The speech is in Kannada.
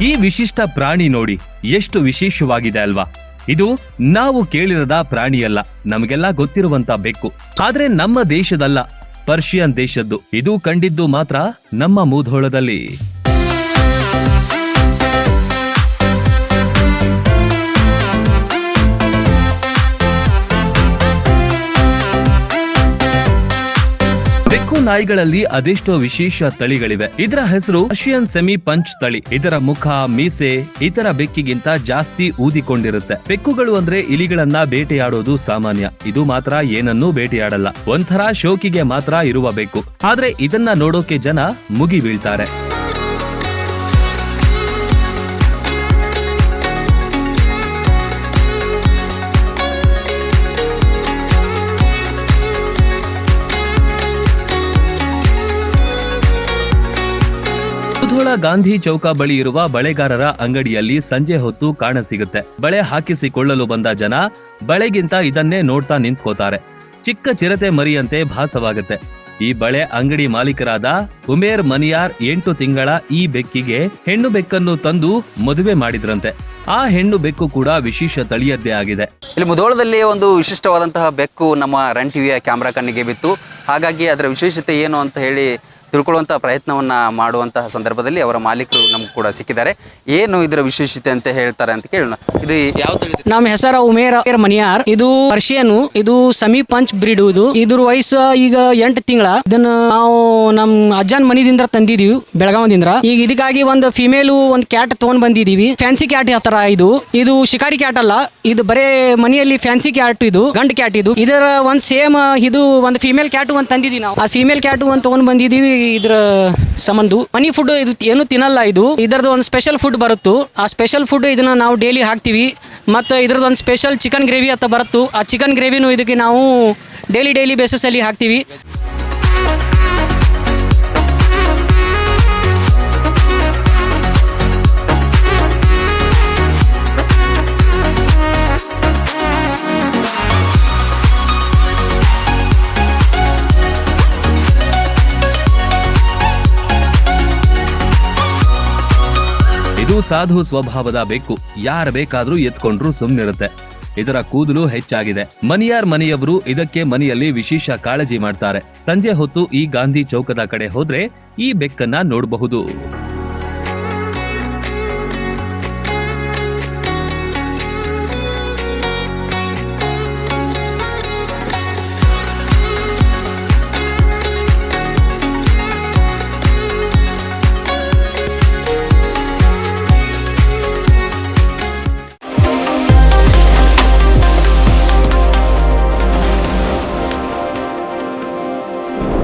ಈ ವಿಶಿಷ್ಟ ಪ್ರಾಣಿ ನೋಡಿ ಎಷ್ಟು ವಿಶೇಷವಾಗಿದೆ ಅಲ್ವಾ? ಇದು ನಾವು ಕೇಳಿರದ ಪ್ರಾಣಿಯಲ್ಲ, ನಮಗೆಲ್ಲ ಗೊತ್ತಿರುವಂತ ಬೆಕ್ಕು. ಆದ್ರೆ ನಮ್ಮ ದೇಶದಲ್ಲ, ಪರ್ಷಿಯನ್ ದೇಶದ್ದು. ಇದು ಕಂಡಿದ್ದು ಮಾತ್ರ ನಮ್ಮ ಮೂಧೋಳದಲ್ಲಿ. ಬೆಕ್ಕು ನಾಯಿಗಳಲ್ಲಿ ಅದೆಷ್ಟೋ ವಿಶೇಷ ತಳಿಗಳಿವೆ. ಇದರ ಹೆಸರು ರಷ್ಯನ್ ಸೆಮಿ ಪಂಚ್ ತಳಿ. ಇದರ ಮುಖ, ಮೀಸೆ, ಇತರ ಬೆಕ್ಕಿಗಿಂತ ಜಾಸ್ತಿ ಊದಿಕೊಂಡಿರುತ್ತೆ. ಬೆಕ್ಕುಗಳು ಅಂದ್ರೆ ಇಲಿಗಳನ್ನ ಬೇಟೆಯಾಡೋದು ಸಾಮಾನ್ಯ. ಇದು ಮಾತ್ರ ಏನನ್ನೂ ಬೇಟೆಯಾಡಲ್ಲ. ಒಂಥರ ಶೋಕಿಗೆ ಮಾತ್ರ ಇರುವ ಬೆಕ್ಕು. ಆದ್ರೆ ಇದನ್ನ ನೋಡೋಕೆ ಜನ ಮುಗಿ ಬೀಳ್ತಾರೆ ಗಾಂಧಿ ಚೌಕ ಬಳಿ ಇರುವ ಬಳೆಗಾರರ ಅಂಗಡಿಯಲ್ಲಿ ಸಂಜೆ ಹೊತ್ತು ಕಾಣ ಸಿಗುತ್ತೆ. ಬಳೆ ಹಾಕಿಸಿಕೊಳ್ಳಲು ಬಂದ ಜನ ಬಳೆಗಿಂತ ಇದನ್ನೇ ನೋಡ್ತಾ ನಿಂತ್ಕೋತಾರೆ. ಚಿಕ್ಕ ಚಿರತೆ ಮರಿಯಂತೆ ಭಾಸವಾಗುತ್ತೆ. ಈ ಬಳೆ ಅಂಗಡಿ ಮಾಲೀಕರಾದ ಉಮೇರ್ ಮನಿಯಾರ್ ಎಂಟು ತಿಂಗಳ ಈ ಬೆಕ್ಕಿಗೆ ಹೆಣ್ಣು ಬೆಕ್ಕನ್ನು ತಂದು ಮದುವೆ ಮಾಡಿದ್ರಂತೆ. ಆ ಹೆಣ್ಣು ಬೆಕ್ಕು ಕೂಡ ವಿಶೇಷ ತಳಿಯದ್ದೇ ಆಗಿದೆ. ಇಲ್ಲಿ ಮುಧೋಳದಲ್ಲಿ ಒಂದು ವಿಶಿಷ್ಟವಾದಂತಹ ಬೆಕ್ಕು ನಮ್ಮ ರನ್ ಟಿವಿಯ ಕ್ಯಾಮ್ರಾ ಕಣ್ಣಿಗೆ ಬಿತ್ತು. ಹಾಗಾಗಿ ಅದರ ವಿಶೇಷತೆ ಏನು ಅಂತ ಹೇಳಿ ತಿಳ್ಕೊಳ್ಳುವಂಥ ಪ್ರಯತ್ನವನ್ನ ಮಾಡುವಂತಹ ಸಂದರ್ಭದಲ್ಲಿ ಅವರ ಮಾಲೀಕರು ನಮ್ಗೆ ಕೂಡ ಸಿಕ್ಕಿದ್ದಾರೆ. ಏನು ಇದರ ವಿಶೇಷತೆ ಅಂತ ಹೇಳ್ತಾರೆ ಅಂತ ಕೇಳೋಣ. ಇದು ಯಾವ ತಳಿ ನಮ್ಮ ಹೆಸರು ಉಮೇರ ಮನಿಯಾರ್. ಇದು ಪರ್ಷಿಯನ್ ಇದು ಸಮಿ ಪಂಚ್ ಬ್ರೀಡ್ ಇದು. ಇದ್ರ ವಯಸ್ಸು ಈಗ ಎಂಟು ತಿಂಗಳ. ಇದನ್ನ ನಾವು ನಮ್ ಅಜ್ಜನ್ ಮನಿದಿಂದ ತಂದಿದೀವಿ ಬೆಳಗಾವದಿಂದ ಈಗ ಇದಕ್ಕಾಗಿ ಒಂದು ಫಿಮೇಲ್ ಒಂದು ಕ್ಯಾಟ್ ತಗೊಂಡ್ ಬಂದಿದೀವಿ. ಫ್ಯಾನ್ಸಿ ಕ್ಯಾಟ್ ತರ ಇದು? ಇದು ಶಿಕಾರಿ ಕ್ಯಾಟ್ ಅಲ್ಲ. ಇದು ಬರೇ ಮನೆಯಲ್ಲಿ ಫ್ಯಾನ್ಸಿ ಕ್ಯಾಟ್ ಇದು, ಗಂಡ್ ಕ್ಯಾಟ್ ಇದು. ಇದರ ಒಂದ್ ಸೇಮ್ ಇದು ಒಂದು ಫಿಮೇಲ್ ಕ್ಯಾಟ್ ಒಂದ್ ತಂದಿದೀವಿ ನಾವು. ಆ ಫಿಮೇಲ್ ಕ್ಯಾಟ್ ಒಂದ್ ತಗೊಂಡ್ ಬಂದಿದೀವಿ. ಇದ್ರ ಸಂಬಂಧ. ಮನಿ ಫುಡ್ ಇದು ಏನು ತಿನ್ನಲ್ಲ ಇದು. ಇದರದ್ದು ಒಂದು ಸ್ಪೆಷಲ್ ಫುಡ್ ಬರುತ್ತು. ಆ ಸ್ಪೆಷಲ್ ಫುಡ್ ಇದನ್ನ ನಾವು ಡೈಲಿ ಹಾಕ್ತಿವಿ. ಮತ್ತು ಇದ್ರದ್ದು ಒಂದು ಸ್ಪೆಷಲ್ ಚಿಕನ್ ಗ್ರೇವಿ ಅಂತ ಬರುತ್ತು. ಆ ಚಿಕನ್ ಗ್ರೇವಿನೂ ಇದಕ್ಕೆ ನಾವು ಡೈಲಿ ಡೈಲಿ ಬೇಸಿಸಲ್ಲಿ ಹಾಕ್ತೀವಿ. ಇದು ಸಾಧು ಸ್ವಭಾವದ ಬೆಕ್ಕು, ಯಾರ ಬೇಕಾದ್ರೂ ಎತ್ಕೊಂಡ್ರು ಸುಮ್ನಿರುತ್ತೆ. ಇದರ ಕೂದಲು ಹೆಚ್ಚಾಗಿದೆ. ಮನಿಯಾರ್ ಮನೆಯವರು ಇದಕ್ಕೆ ಮನೆಯಲ್ಲಿ ವಿಶೇಷ ಕಾಳಜಿ ಮಾಡ್ತಾರೆ. ಸಂಜೆ ಹೊತ್ತು ಈ ಗಾಂಧಿ ಚೌಕದ ಕಡೆ ಹೋದ್ರೆ ಈ ಬೆಕ್ಕನ್ನ ನೋಡಬಹುದು.